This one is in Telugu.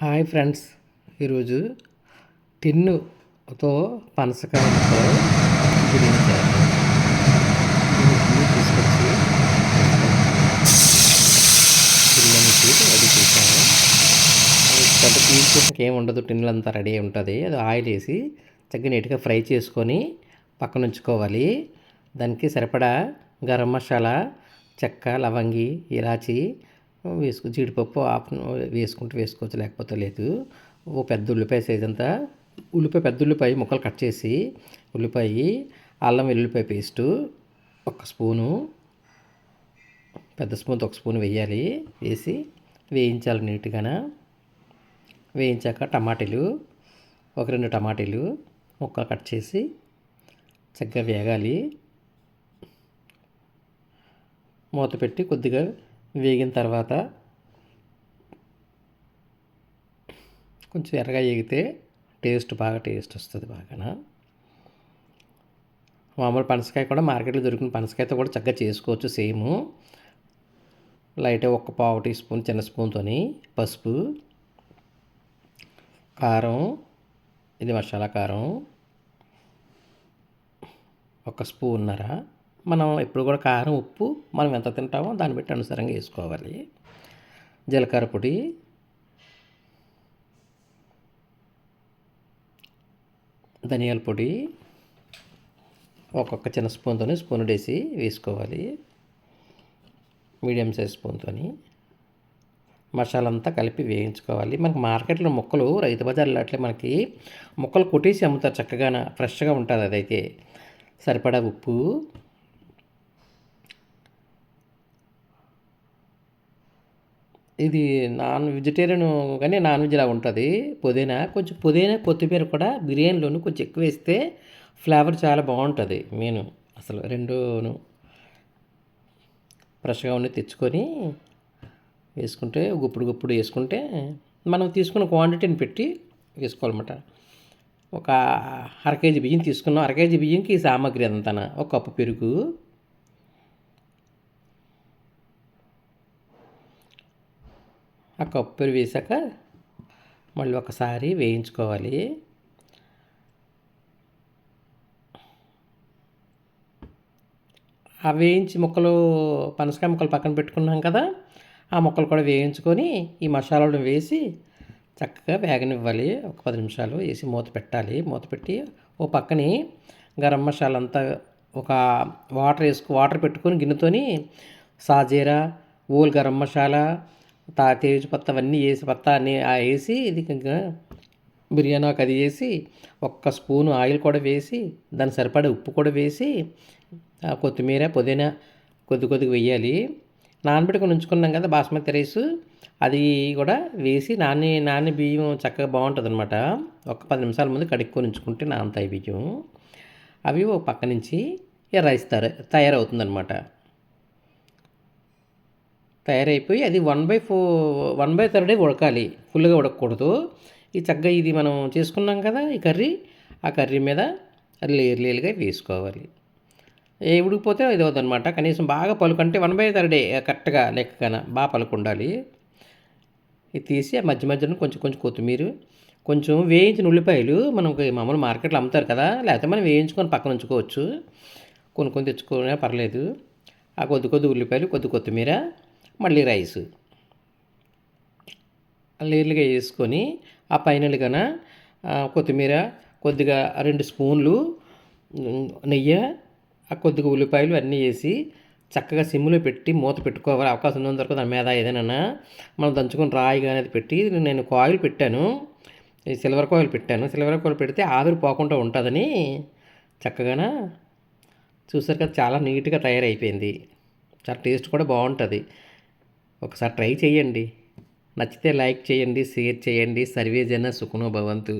Hi friends. ఈరోజు టిన్నుతో పనసకాయ తీసుకొచ్చి బిర్యానీ తీసి రెడీ చేశాను. పెద్ద పీల్ చేసాక ఏమి ఉండదు టిన్నులు అంతా రెడీ ఉంటుంది. అది ఆయిల్ వేసి చక్కగా నీట్గా ఫ్రై చేసుకొని పక్కన ఉంచుకోవాలి. దానికి సరిపడా గరం మసాలా చెక్క లవంగి ఇలాచి వేసుకు జీడిపప్పు ఆపు వేసుకుంటూ వేసుకోవచ్చు లేకపోతే లేదు. ఓ పెద్ద ఉల్లిపాయ సైజ్ అంతా. ఉల్లిపాయ పెద్ద ఉల్లిపాయ ముక్కలు కట్ చేసి ఉల్లిపాయ అల్లం వెల్లుల్లిపాయ పేస్టు ఒక స్పూను పెద్ద స్పూన్తో ఒక స్పూన్ వేయాలి. వేసి వేయించాలి నీట్గాన. వేయించాక టమాటీలు ఒక రెండు టమాటీలు ముక్కలు కట్ చేసి చక్కగా వేగాలి. మూత పెట్టి కొద్దిగా వేగిన తర్వాత కొంచెం ఎర్రగా వేగితే టేస్ట్ బాగా టేస్ట్ వస్తుంది బాగా మామూలు పనసకాయ కూడా మార్కెట్లో దొరికిన పనసకాయతో కూడా చక్కగా చేసుకోవచ్చు సేమ్. లైట్ ఒక పావు టీ స్పూన్ చిన్న స్పూన్తో పసుపు కారం ఇది మసాలా కారం ఒక స్పూన్నర మనం ఎప్పుడు కూడా కారం ఉప్పు మనం ఎంత తింటామో దాన్ని బట్టి అనుసారంగా వేసుకోవాలి. జీలకర్ర పొడి. ధనియాల పొడి. ఒక్కొక్క చిన్న స్పూన్తో స్పూన్ వేసి వేసుకోవాలి. మీడియం సైజ్ స్పూన్తో మసాలా అంతా కలిపి వేయించుకోవాలి. మనకి మార్కెట్లో ముక్కలు రైతు బజార్లో అట్లే మనకి ముక్కలు కొట్టేసి అమ్ముతారు చక్కగా ఫ్రెష్గా ఉంటుంది అదైతే. సరిపడా ఉప్పు. ఇది నాన్ వెజిటేరియన్ కానీ నాన్ వెజ్ లాగా ఉంటుంది. పుదీనా కొంచెం పుదీనా కొత్తిమీర కూడా బిర్యానీలోను కొంచెం ఎక్కువ వేస్తే ఫ్లేవర్ చాలా బాగుంటుంది మెయిన్. అసలు రెండును ఫ్రెష్గా ఉండి తెచ్చుకొని వేసుకుంటే గుప్పుడు గుప్పుడు వేసుకుంటే మనం తీసుకున్న క్వాంటిటీని పెట్టి వేసుకోవాలన్నమాట. ఒక అర కేజీ బియ్యం తీసుకున్నాం. అర కేజీ బియ్యంకి ఈ సామాగ్రి అంతా. ఒక కప్పు పెరుగు ఆ కొబ్బరి వేసాక మళ్ళీ ఒకసారి వేయించుకోవాలి. ఆ వేయించి ముక్కలు పనసకాయ ముక్కలు పక్కన పెట్టుకున్నాం కదా ఆ ముక్కలు కూడా వేయించుకొని ఈ మసాలాలను వేసి చక్కగా వేగనివ్వాలి. ఒక పది నిమిషాలు వేసి మూత పెట్టాలి. మూత పెట్టి ఓ పక్కని గరం మసాలా అంతా ఒక వాటర్ వేసుకు వాటర్ పెట్టుకొని గిన్నెతోని సాజీరా ఓల్ గరం మసాలా తేజ్ పత్త అవన్నీ వేసి పత్త అన్నీ వేసి ఇది ఇంకా బిర్యానీ అది వేసి ఒక్క స్పూను ఆయిల్ కూడా వేసి దాని సరిపడే ఉప్పు కూడా వేసి కొత్తిమీర పుదీనా కొద్ది కొద్దిగా వేయాలి. నానబెట్టుకుని ఉంచుకున్నాం కదా బాస్మతి రైస్ అది కూడా వేసి నాని నాని బియ్యం చక్కగా బాగుంటుంది అనమాట ఒక పది నిమిషాల ముందు కడుక్కొని ఉంచుకుంటే నానతాయి బియ్యం. అవి ఒక పక్క నుంచి రైస్ తయారవుతుంది అనమాట తయారైపోయి అది one by four one by Thursday ఉడకాలి. ఫుల్గా ఉడకకూడదు. ఈ చక్కగా ఇది మనం చేసుకున్నాం కదా ఈ కర్రీ. ఆ కర్రీ మీద లేరు లేరుగా వేసుకోవాలి. ఏ ఉడికిపోతే ఇది అవుతుందన్నమాట కనీసం బాగా పలుకంటే వన్ బై థర్డే కరెక్ట్గా లెక్కన బాగా పలుకు ఉండాలి. ఇది తీసి ఆ మధ్య మధ్యలో కొంచెం కొంచెం కొత్తిమీర కొంచెం వేయించిన ఉల్లిపాయలు మనం మామూలు మార్కెట్లో అమ్ముతారు కదా లేకపోతే మనం వేయించుకొని పక్కన ఉంచుకోవచ్చు. కొనుక్కొని తెచ్చుకునే పర్లేదు. ఆ కొద్ది కొద్ది ఉల్లిపాయలు కొద్ది కొత్తిమీర మళ్ళీ రైస్. లేర్లుగా వేసుకొని ఆ పైనలుగాన కొత్తిమీర కొద్దిగా రెండు స్పూన్లు నెయ్యి ఆ కొద్దిగా ఉల్లిపాయలు అన్నీ వేసి చక్కగా సిమ్లో పెట్టి మూత పెట్టుకోవాలి. అవకాశం ఉన్నంత వరకు దాని మీద ఏదైనా మనం దంచుకొని రాయిగా అనేది పెట్టి నేను కాయిల్ పెట్టాను. సిల్వర్ కాయిల్ పెట్టాను. సిల్వర్ కాయిల్ పెడితే ఆవిరి పోకుండా ఉంటుందని చక్కగా చూసారు కదా చాలా నీట్గా తయారైపోయింది. చాలా టేస్ట్ కూడా బాగుంటుంది. ఒకసారి ట్రై చేయండి నచ్చితే లైక్ చేయండి షేర్ చేయండి సర్వేజన సుఖనో భవంతు.